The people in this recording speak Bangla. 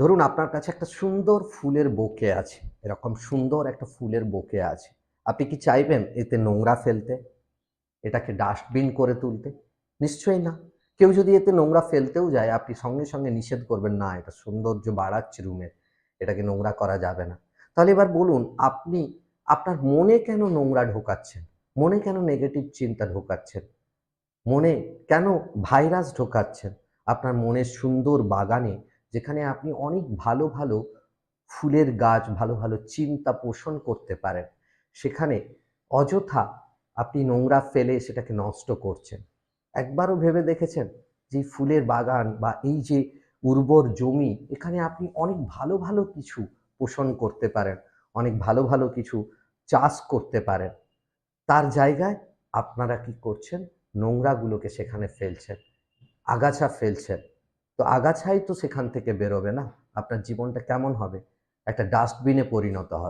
ধরুন আপনার কাছে একটা সুন্দর ফুলের বোকে আছে, এরকম সুন্দর একটা ফুলের বোকে আছে। আপনি কি চাইবেন এতে নোংরা ফেলতে? এটাকে ডাস্টবিন করে তুলতে? নিশ্চয়ই না। কেউ যদি এতে নোংরা ফেলতেও যায়, আপনি সঙ্গে সঙ্গে নিষেধ করবেন, না, এটা সৌন্দর্য বাড়াচ্ছে রুমের এটাকে নোংরা করা যাবে না। তাহলে এবার বলুন, আপনি, আপনার মনে কেন নোংরা ঢোকাচ্ছেন? মনে কেন নেগেটিভ চিন্তা ঢোকাচ্ছেন? মনে কেন ভাইরাস ঢোকাচ্ছেন? আপনার মনের সুন্দর বাগানে যেখানে আপনি অনেক ভালো ভালো ফুলের গাছ, ভালো ভালো চিন্তা পোষণ করতে পারেন। সেখানে অযথা আপনি নোংরা ফেলে সেটাকে নষ্ট করছেন। একবারও ভেবে দেখেছেন যে ফুলের বাগান বা এই যে উর্বর জমি, এখানে আপনি অনেক ভালো ভালো কিছু পোষণ করতে পারেন, অনেক ভালো ভালো কিছু চাষ করতে পারেন। তার জায়গায় আপনারা কি করছেন? নোংরাগুলোকে সেখানে ফেলছেন, আগাছা ফেলছেন। তো আগাছাই তো সেখান থেকে বেরোবে না। আপনার জীবনটা কেমন হবে? একটা ডাস্টবিনে পরিণত হবে।